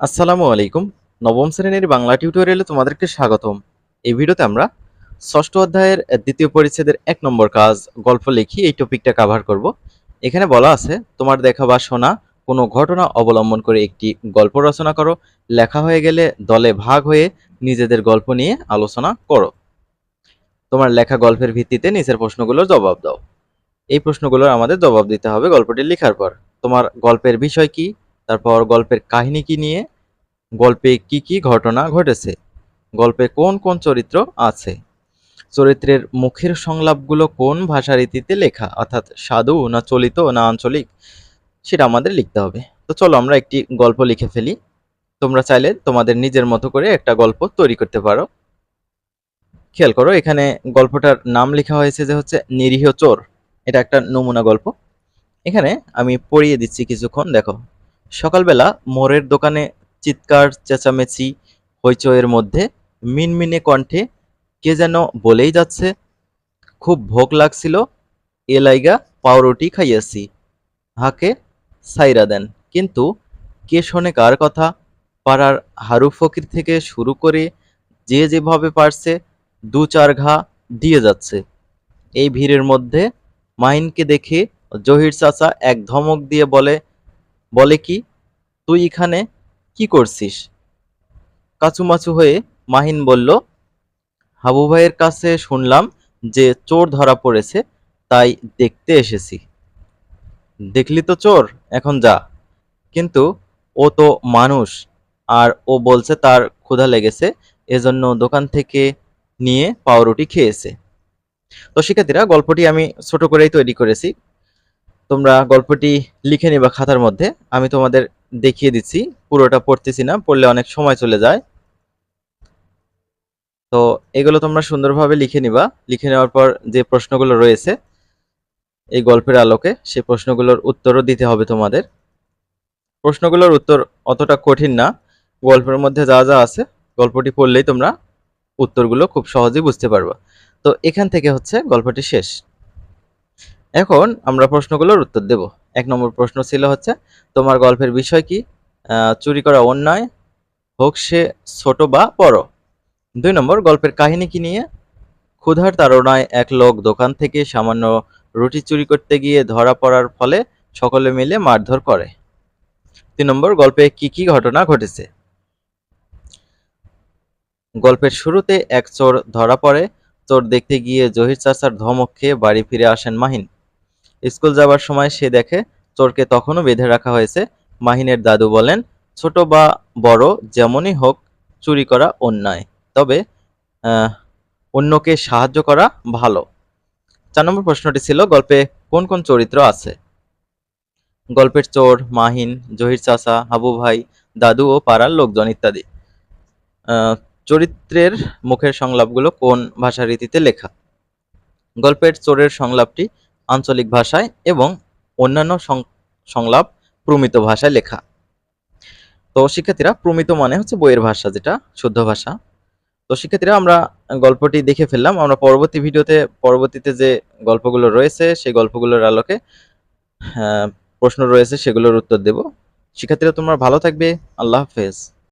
আসসালামু আলাইকুম। নবম শ্রেণির বাংলা টিউটোরিয়ালে তোমাদেরকে স্বাগতম। এই ভিডিওতে আমরা ষষ্ঠ অধ্যায়ের দ্বিতীয় পরিচ্ছেদের এক নম্বর কাজ, গল্প লিখি, এই টপিকটা কভার করব। এখানে বলা আছে, তোমার দেখা বা শোনা, কোনো ঘটনা অবলম্বন করে একটি গল্প রচনা করো, লেখা হয়ে গেলে দলে ভাগ হয়ে নিজেদের গল্প নিয়ে আলোচনা করো। তোমার লেখা গল্পের ভিত্তিতে নিচের প্রশ্নগুলোর জবাব দাও। এই প্রশ্নগুলোর আমাদের জবাব দিতে হবে গল্পটি লেখার পর। তোমার গল্পের বিষয় কি? তারপর গল্পের কাহিনী কি নিয়ে, গল্পে কি কি ঘটনা ঘটেছে, গল্পে কোন কোন চরিত্র আছে, চরিত্রের মুখের সংলাপগুলো কোন ভাষা রীতিতে লেখা, অর্থাৎ সাধু না চলিত না আঞ্চলিক, সেটা আমাদের লিখতে হবে। তো চলো আমরা একটি গল্প লিখে ফেলি। তোমরা চাইলে তোমাদের নিজের মতো করে একটা গল্প তৈরি করতে পারো। খেয়াল করো, এখানে গল্পটার নাম লেখা হয়েছে যে হচ্ছে নিরীহ চোর। এটা একটা নমুনা গল্প। এখানে আমি পড়িয়ে দিচ্ছি কিছুক্ষণ, দেখো। সকালবেলা মোড়ের দোকানে চিৎকার, চেঁচামেচি, হইচইয়ের মধ্যে মিনমিনে কণ্ঠে কে যেন বলেই যাচ্ছে, খুব ভোগ লাগছিল, এ লাইগা পাউরুটি খাইয়াছি। হাকে সাইরা দেন। কিন্তু কে শোনে কার কথা? পাড়ার হারু ফকির থেকে শুরু করে যে যেভাবে পারছে, দু চার ঘা দিয়ে যাচ্ছে। এই ভিড়ের মধ্যে মাহিনকে দেখে জহির চাচা এক ধমক দিয়ে বলে বলে কি, তুই এখানে কি করছিস? কাচুমাচু হয়ে মাহিন বলল, হাবু ভাইয়ের কাছে শুনলাম যে চোর ধরা পড়েছে, তাই দেখতে এসেছি। দেখলি তো চোর, এখন যা। কিন্তু ও তো মানুষ, আর ও বলছে তার ক্ষুধা লেগেছে, এজন্য দোকান থেকে নিয়ে পাউরুটি খেয়েছে। তো শিক্ষার্থীরা, গল্পটি আমি ছোট করেই তৈরি করেছি। তোমরা গল্পটি লিখে নিবা খাতার মধ্যে। আমি তোমাদের দেখিয়ে দিচ্ছি। পুরোটা পড়তেছি না, পড়লে অনেক সময় চলে যায়। তো এগুলো তোমরা সুন্দরভাবে লিখে নিবা। লিখে নেওয়ার পর যে প্রশ্নগুলো রয়েছে, এই গল্পের আলোকে সেই প্রশ্নগুলোর উত্তরও দিতে হবে তোমাদের। প্রশ্নগুলোর উত্তর অতটা কঠিন না। গল্পের মধ্যে যা যা আছে, গল্পটি পড়লেই তোমরা উত্তরগুলো খুব সহজেই বুঝতে পারবা। তো এখান থেকে হচ্ছে গল্পটি শেষ। এখন আমরা প্রশ্নগুলোর উত্তর দেব। এক নম্বর প্রশ্ন ছিল হচ্ছে, তোমার গল্পের বিষয় কি? চুরি করা অন্যায় হোক সে ছোট বা বড়। দুই নম্বর, গল্পের কাহিনী কি নিয়ে? ক্ষুধার তাড়নায় এক লোক দোকান থেকে সামান্য রুটি চুরি করতে গিয়ে ধরা পড়ার ফলে সকলে মিলে মারধর করে। তিন নম্বর, গল্পে কি কি ঘটনা ঘটেছে? গল্পের শুরুতে এক চোর ধরা পড়ে। চোর দেখতে গিয়ে জহির চাচার ধমক খেয়ে বাড়ি ফিরে আসেন মাহিন। স্কুল যাবার সময় সে দেখে চোরকে তখনও বেঁধে রাখা হয়েছে। মাহিনের দাদু বলেন, ছোট বা বড় যেমনই হোক, চুরি করা অন্যায়। তবে অন্যকে সাহায্য করা ভালো। চার নম্বর প্রশ্নটি ছিল, গল্পে কোন কোন চরিত্র আছে? গল্পের চোর, মাহিন, জহির চাচা হাবু ভাই, দাদু ও পাড়ার লোকজন ইত্যাদি। চরিত্রের মুখের সংলাপগুলো কোন ভাষা রীতিতে লেখা? গল্পের চোরের সংলাপটি আঞ্চলিক ভাষায় এবং অন্যান্য সংলাপ প্রমিত ভাষায় লেখা। তো শিক্ষার্থীরা প্রমিত মানে হচ্ছে বইয়ের ভাষা যেটা শুদ্ধ ভাষা। তো শিক্ষার্থীরা আমরা গল্পটি দেখে ফেললাম। আমরা পরবর্তী ভিডিওতে পরবর্তীতে যে গল্পগুলো রয়েছে সেই গল্পগুলোর আলোকে আহ, প্রশ্ন রয়েছে সেগুলোর উত্তর দেব। শিক্ষার্থীরা তোমরা ভালো থাকবে। আল্লাহ হাফেজ।